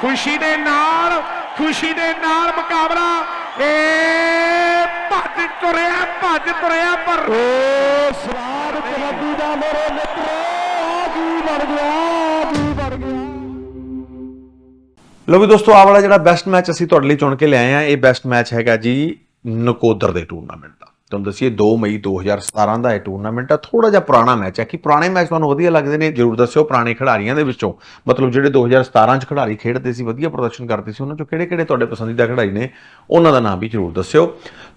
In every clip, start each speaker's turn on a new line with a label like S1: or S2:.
S1: ਖੁਸ਼ੀ ਦੇ ਨਾਲ ਖੁਸ਼ੀ ਦੇ ਨਾਲ ਮੁਕਾਬਲਾ। ਏ ਭੱਜ ਤੁਰਿਆ ਭੱਜ ਤੁਰਿਆ ਪਰ।
S2: ਓ ਸਵਾਦ ਕਬੱਡੀ ਦਾ ਮੇਰੇ ਮਿੱਤਰੋ ਆ ਕੀ ਬਣ ਗਿਆ ਆ ਕੀ ਬਣ ਗਿਆ।
S3: ਲੋ ਵੀ ਦੋਸਤੋ ਆਹ ਵਾਲਾ ਜਿਹੜਾ ਬੈਸਟ ਮੈਚ ਅਸੀਂ ਤੁਹਾਡੇ ਲਈ ਚੁਣ ਕੇ ਲਿਆਏ ਆ ਇਹ ਬੈਸਟ ਮੈਚ ਹੈਗਾ ਜੀ ਨਕੋਦਰ ਦੇ ਟੂਰਨਾਮੈਂਟ ਦਾ। ਤੁਹਾਨੂੰ ਦੱਸੀਏ 2 ਮਈ 2017 ਦਾ ਇਹ ਟੂਰਨਾਮੈਂਟ ਆ। ਥੋੜਾ ਜਿਹਾ ਪੁਰਾਣਾ ਮੈਚ ਹੈ ਕਿ ਪੁਰਾਣੇ ਮੈਚ ਤੁਹਾਨੂੰ ਵਧੀਆ ਲੱਗਦੇ ਨੇ? ਜਰੂਰ ਦੱਸਿਓ ਪੁਰਾਣੇ ਖਿਡਾਰੀਆਂ ਦੇ ਵਿੱਚੋਂ। ਮਤਲਬ ਜਿਹੜੇ 2017 ਚ ਖਿਡਾਰੀ ਖੇਡਦੇ ਸੀ ਵਧੀਆ ਪ੍ਰਦਰਸ਼ਨ ਕਰਦੇ ਸੀ ਉਹਨਾਂ ਚੋਂ ਕਿਹੜੇ-ਕਿਹੜੇ ਤੁਹਾਡੇ ਪਸੰਦੀਦਾ ਖਿਡਾਰੀ ਨੇ? ਉਹਨਾਂ ਦਾ ਨਾਮ ਵੀ ਜਰੂਰ ਦੱਸਿਓ।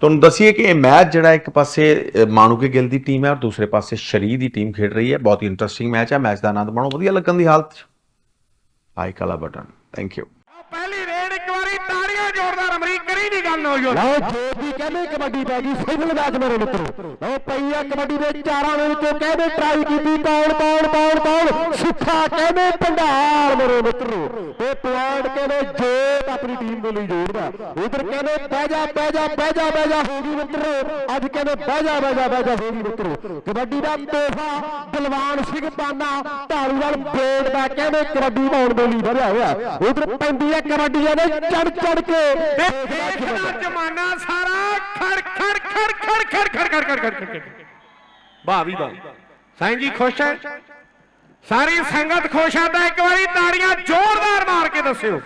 S3: ਤੁਹਾਨੂੰ ਦੱਸੀਏ ਕਿ ਇਹ ਮੈਚ ਜਿਹੜਾ ਇੱਕ ਪਾਸੇ ਅ, ਮਾਣੂਕੇ ਗਿੱਲ ਦੀ ਟੀਮ ਹੈ ਔਰ ਦੂਸਰੇ ਪਾਸੇ ਸ਼ਰੀ ਦੀ ਟੀਮ ਖੇਡ ਰਹੀ ਹੈ। ਬਹੁਤ ਹੀ ਇੰਟਰਸਟਿੰਗ ਮੈਚ ਹੈ ਮੈਚ ਦਾ ਆਨੰਦ ਮਾਣੋ। ਵਧੀਆ ਲੱਗਣ ਦੀ ਹਾਲਤ 'ਚ। ਆਈ ਕਾਲਾ ਬਟਨ ਥੈਂਕ ਯੂ
S1: ਪਹਿਲੀ ਰੇਡ ਇੱਕ ਵਾਰੀ ਤਾੜੀਆਂ ਜ਼ੋਰਦਾਰ ਦੀ ਗੱਲ ਹੋ ਜੋ।
S2: ਲਓ ਜੋਤੀ ਕਹਿੰਦੇ ਕਬੱਡੀ ਪੈ ਗਈ ਫਾਈਨਲ ਮੈਚ ਮੇਰੇ ਮਿੱਤਰੋ। ਲਓ ਪਈ ਆ ਕਬੱਡੀ ਦੇ ਚਾਰਾਂ ਦੇ ਵਿੱਚੋਂ ਕਹਿੰਦੇ ਟਰਾਈ ਕੀਤੀ, ਕੌਣ ਕੌਣ ਕੌਣ ਕੌਣ? ਸੁੱਖਾ ਕਹਿੰਦੇ ਭੰਡਾਰ ਮੇਰੇ ਮਿੱਤਰੋ। ਤੇ ਪੁਆਇੰਟ ਕਹਿੰਦੇ ਜੋਤ ਆਪਣੀ ਟੀਮ ਦੇ ਲਈ ਜੋੜਦਾ। ਉਧਰ ਕਹਿੰਦੇ ਬਹਿ ਜਾ ਬਹਿ ਜਾ ਬਹਿ ਜਾ ਬਹਿ ਜਾ, ਹੋ ਗਈ ਮਿੱਤਰੋ। ਅੱਜ ਕਹਿੰਦੇ ਬਹਿ ਜਾ ਬਹਿ ਜਾ ਬਹਿ ਜਾ, ਹੋ ਗਈ ਮਿੱਤਰੋ। ਕਬੱਡੀ ਦਾ ਤੋਹਫਾ ਬਲਵਾਨ ਸਿੰਘ ਪਾਨਾ ਢਾਲੂਵਾਲ ਬੋਰਡ ਦਾ ਕਹਿੰਦੇ ਕਬੱਡੀ ਪਾਉਣ ਦੇ ਲਈ ਵਧਿਆ ਹੋਇਆ। ਉਧਰ ਪੈਂਦੀ ਹੈ ਕਬੱਡੀਆਂ ਦੇ ਚੜ ਚੜ ਕੇ
S1: ਦੇਖਦਾ ਜਮਾਨਾ ਸਾਰਾ ਖੜ ਖੜ ਖੜ ਖੜ ਖੜ ਖੜ ਖੜ ਖੜ ਖੜ ਖੜ। ਵਾਹ ਵੀ ਵਾਹ। ਸਾਈਂ ਜੀ ਖੁਸ਼ ਹੈ? ਸਾਰੀ ਸੰਗਤ ਖੁਸ਼ ਆ ਤਾਂ ਇੱਕ ਵਾਰੀ ਤਾੜੀਆਂ ਜ਼ੋਰਦਾਰ ਮਾਰ ਕੇ ਦੱਸਿਓ।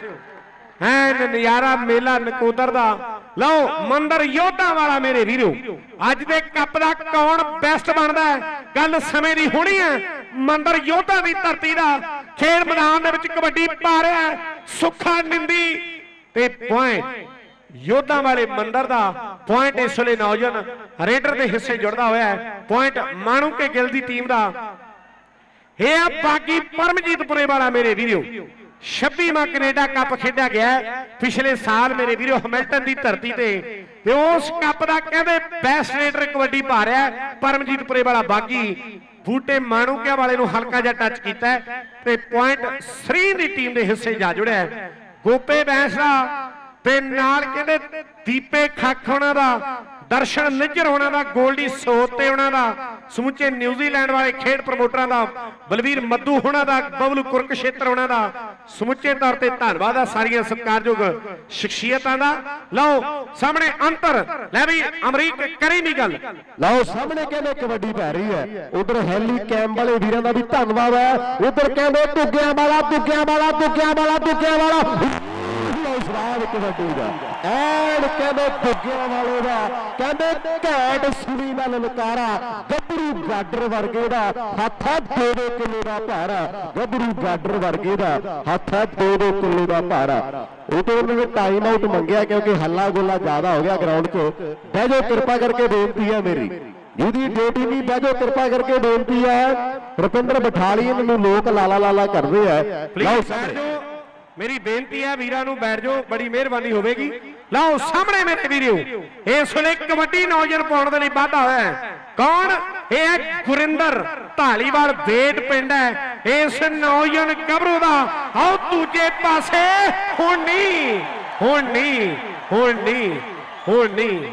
S1: ਐਨ ਨਜ਼ਾਰਾ ਮੇਲਾ ਨਕੋਦਰ ਦਾ। ਲਓ ਮੰਦਰ ਯੋਧਾ ਵਾਲਾ ਮੇਰੇ ਵੀਰੋ। ਅੱਜ ਦੇ ਕੱਪ ਦਾ ਕੌਣ ਬੈਸਟ ਬਣਦਾ ਹੈ? ਗੱਲ ਸਮੇਂ ਦੀ ਹੋਣੀ ਹੈ। ਮੰਦਰ ਯੋਧਾ ਦੀ ਧਰਤੀ ਦਾ ਖੇਡ ਮੈਦਾਨ ਦੇ ਵਿੱਚ ਕਬੱਡੀ ਪਾ ਰਿਹਾ ਸੁੱਖਾ ਨਿੰਦੀ ਤੇ ਪੁਆਇੰਟ। ਯੋਧਾਂ ਵਾਲੇ ਮੰਦਰ ਦਾ ਪੁਆਇੰਟ ਇਸ ਵੇਲੇ ਨੌਜਵਾਨ ਰੇਡਰ ਦੇ ਹਿੱਸੇ ਜੁੜਦਾ ਹੋਇਆ ਹੈ। ਪੁਆਇੰਟ ਮਾਣੂ ਕੇ ਗਿੱਲ ਦੀ ਟੀਮ ਦਾ। ਇਹ ਆ ਬਾਕੀ ਪਰਮਜੀਤਪੁਰੇ ਵਾਲਾ ਮੇਰੇ ਵੀਰੋ। 26ਵਾਂ ਕੈਨੇਡਾ ਕੱਪ ਖੇਡਿਆ ਗਿਆ ਪਿਛਲੇ ਸਾਲ ਮੇਰੇ ਵੀਰੋ ਹੈਮਿਲਟਨ ਦੀ ਧਰਤੀ ਤੇ। ਤੇ ਉਸ ਕੱਪ ਦਾ ਕਹਿੰਦੇ ਬੈਸਟ ਰੇਡਰ ਕਬੱਡੀ ਪਾ ਰਿਹਾ ਪਰਮਜੀਤਪੁਰੇ ਵਾਲਾ ਬਾਗੀ। ਬੂਟੇ ਮਾਣੂਕਿਆ ਵਾਲੇ ਨੂੰ ਹਲਕਾ ਜਿਹਾ ਟੱਚ ਕੀਤਾ ਤੇ ਪੁਆਇੰਟ ਸਰੀ ਦੀ ਟੀਮ ਦੇ ਹਿੱਸੇ ਜਾ ਜੁੜਿਆ ਗੋਪੇ ਬੈਂਸਰਾ ਤੇ ਨਾਲ ਕਹਿੰਦੇ ਦੀਪੇ ਖੱਖ ਉਹਨਾਂ ਦਾ, ਦਰਸ਼ਨ ਨਿੱਜਰ ਉਹਨਾਂ ਦਾ, ਗੋਲਡੀ ਸੋਤ ਤੇ ਉਹਨਾਂ ਦਾ, ਸਮੁੱਚੇ ਨਿਊਜ਼ੀਲੈਂਡ ਵਾਲੇ ਖੇਡ ਪ੍ਰਮੋਟਰਾਂ ਦਾ, ਬਲਵੀਰ ਮੱਦੂ ਉਹਨਾਂ ਦਾ, ਬਬਲੂ ਕੁਰਕਸ਼ੇਤਰ ਉਹਨਾਂ ਦਾ, ਸਮੁੱਚੇ ਤੌਰ ਤੇ ਧੰਨਵਾਦ ਆ ਸਾਰੀਆਂ ਸਤਿਕਾਰਯੋਗ ਸ਼ਖਸੀਅਤਾਂ ਦਾ। ਲਓ, ਸਾਹਮਣੇ ਅੰਤਰ, ਲੈ ਵੀ ਅਮਰੀਕ ਕਰੀ ਨਹੀਂ ਗੱਲ।
S2: ਲਓ, ਸਾਹਮਣੇ ਕਹਿੰਦੇ ਕਬੱਡੀ ਪੈ ਰਹੀ ਹੈ। ਉਧਰ ਹੈਲੀ ਕੈਮ ਵਾਲੇ ਵੀਰਾਂ ਦਾ ਵੀ ਧੰਨਵਾਦ ਹੈ। ਉਧਰ ਕਹਿੰਦੇ ਦੁੱਗਿਆਂ ਵਾਲਾ ਦੁੱਗਿਆਂ ਵਾਲਾ ਦੁੱਗਿਆਂ ਵਾਲਾ ਦੁੱਗਿਆਂ ਵਾਲਾ। ਕਬੱਡੀ ਦਾ ਐਨ ਕਹਿੰਦੇ ਦੁੱਗਿਆਂ ਵਾਲੇ ਦਾ ਕਹਿੰਦੇ ਘੈਂਟ ਸੁਣੀ ਦਾ ਲਲਕਾਰਾ ਗੱਭਰੂ ਗਾਡਰ ਵਰਗੇ ਦਾ ਹੱਥ ਹੈ ਦੋ ਦੋ ਕਿਲੋ ਦਾ ਭਾਰਾ। ਗੱਭਰੂ ਗਾਡਰ ਵਰਗੇ ਦਾ ਹੱਥ ਹੈ ਦੋ ਦੋ ਕਿਲੋ ਦਾ ਭਾਰਾ। ਉਹ ਤੋਂ ਉਹਨਾਂ ਨੇ ਟਾਈਮ ਆਊਟ ਮੰਗਿਆ ਕਿਉਂਕਿ ਹੱਲਾ ਗੋਲਾ ਜ਼ਿਆਦਾ ਹੋ ਗਿਆ ਗਰਾਊਂਡ 'ਚ। ਬਹਿ ਜਾਓ ਕਿਰਪਾ ਕਰਕੇ ਬੇਨਤੀ ਹੈ ਮੇਰੀ। ਜਿਹਦੀ ਡਿਊਟੀ ਨਹੀਂ ਬਹਿ ਜਾਓ ਕਿਰਪਾ ਕਰਕੇ ਬੇਨਤੀ ਹੈ। ਰੁਪਿੰਦਰ ਬਠਾਲੀਨ ਨੂੰ ਲੋਕ ਲਾਲਾ ਲਾਲਾ ਕਰਦੇ ਆ। ਲਓ
S1: ਜਾਓ। ਮੇਰੀ ਬੇਨਤੀ ਹੈ ਵੀਰਾਂ ਨੂੰ ਬੈਠ ਜਾਓ, ਬੜੀ ਮਿਹਰਬਾਨੀ ਹੋਵੇਗੀ। ਲਓ, ਸਾਹਮਣੇ ਮੇਰੇ ਵੀਰੋ। ਇਸ ਵੇਲੇ ਕਬੱਡੀ ਨੌਜਵਾਨ ਪਾਉਣ ਦੇ ਲਈ ਵਾਧਾ ਹੋਇਆ ਹੈ। ਕੌਣ? ਇਹ ਹੈ ਗੁਰਿੰਦਰ ਢਾਲੀਵਾਲ ਵੇਟ ਪਿੰਡ ਹੈ। ਇਸ ਨੌਜਵਾਨ ਗੱਭਰੂ ਦਾ। ਆਓ, ਦੂਜੇ ਪਾਸੇ। ਹੁਣ ਨਹੀਂ ਹੁਣ ਨਹੀਂ ਹੁਣ ਨਹੀਂ ਹੁਣ। ਨਹੀਂ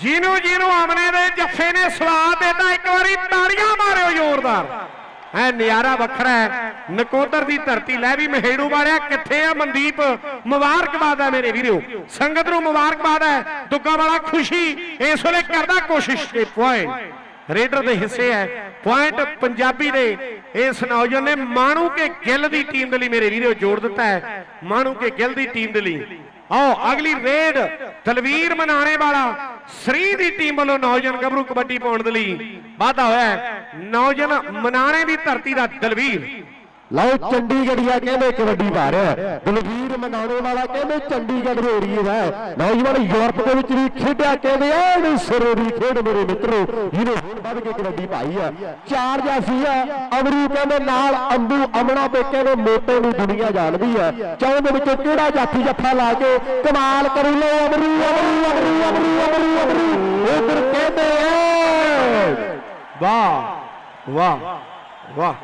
S1: ਜਿਹਨੂੰ ਜਿਹਨੂੰ ਆਮਨੇ ਦੇ ਜੱਫੇ ਨੇ ਸਵਾਦ ਦਿੱਤਾ। ਇੱਕ ਵਾਰੀ ਤਾੜੀਆਂ ਮਾਰਿਓ ਜ਼ੋਰਦਾਰ। ਐ ਨਜ਼ਾਰਾ ਵੱਖਰਾ ਹੈ ਨਕੋਦਰ ਦੀ ਧਰਤੀ ਲੈ ਵੀ ਮਹੇੜੂ ਵਾਲਿਆ ਕਿੱਥੇ ਆ ਮਨਦੀਪ? ਮੁਬਾਰਕਬਾਦ ਹੈ ਮੇਰੇ ਵੀਰੋ। ਸੰਗਤ ਨੂੰ ਮੁਬਾਰਕਬਾਦ ਹੈ ਦੁੱਗਾ ਵਾਲਾ ਖੁਸ਼ੀ। ਇਸ ਵੇਲੇ ਕਰਦਾ ਕੋਸ਼ਿਸ਼ ਤੇ ਪੁਆਇੰਟ ਰੇਡਰ ਦੇ ਹਿੱਸੇ ਹੈ ਪੁਆਇੰਟ ਪੰਜਾਬੀ ਦੇ। ਇਸ ਨੌਜਵਾਨ ਨੇ ਮਾਣੂ ਕੇ ਗਿੱਲ ਦੀ ਟੀਮ ਦੇ ਲਈ ਮੇਰੇ ਵੀਰੋ ਜੋੜ ਦਿੱਤਾ ਹੈ ਮਾਣੂ ਕੇ ਗਿੱਲ ਦੀ ਟੀਮ ਦੇ ਲਈ। ਆਓ, ਅਗਲੀ ਰੇਡ ਤਲਵੀਰ ਮਨਾਣੇ ਵਾਲਾ। ਸ੍ਰੀ ਦੀ ਟੀਮ ਵੱਲੋਂ ਨੌਜਵਾਨ ਗੱਭਰੂ ਕਬੱਡੀ ਪਾਉਣ ਦੇ ਲਈ ਵਾਧਾ ਹੋਇਆ ਨੌਜਵਾਨ ਮਨਾਣੇ ਦੀ ਧਰਤੀ ਦਾ ਦਲਵੀਰ।
S2: ਲਓ ਚੰਡੀਗੜ੍ਹੀਆ ਕਹਿੰਦੇ ਕਬੱਡੀ ਪਾ ਰਿਹਾ। ਹੈ। ਦਲਵੀਰ ਵਾਲਾ ਕਹਿੰਦੇ ਚੰਡੀਗੜ੍ਹ ਦੇ ਏਰੀਏ ਦਾ ਨੌਜਵਾਨ ਯੂਰਪ ਦੇ ਵਿੱਚ ਵੀ ਖੇਡਿਆ ਕਹਿੰਦੇ ਐ ਸਿਰੇ ਦੀ ਖੇਡ ਮੇਰੇ ਮਿੱਤਰੋ, ਜਿਹਨੇ ਹੁਣ ਵੱਧ ਕੇ ਕਬੱਡੀ ਪਾਈ ਆ। ਚਾਰ ਜਾਫੀ ਆ, ਅਮਰੂ ਕਹਿੰਦੇ ਨਾਲ ਅੰਬੂ ਅਮਣਾ ਤੇ ਕਹਿੰਦੇ ਮੋਟੇ ਨੂੰ ਦੁਨੀਆ ਜਾਣਦੀ ਆ। ਚੌਂ ਦੇ ਵਿੱਚੋਂ ਕਿਹੜਾ ਜਾਫੀ ਜੱਫਾ ਲਾ ਕੇ ਕਮਾਲ ਕਰੂ ਲੋ ਅਮਰੂ ਅਮਰੂ ਅਮਰੂ ਅਮਰੂ ਅਮਰੂ ਅਮਰੂ। ਉਧਰ ਕਹਿੰਦੇ ਐ
S1: ਵਾਹ ਵਾਹ ਵਾਹ।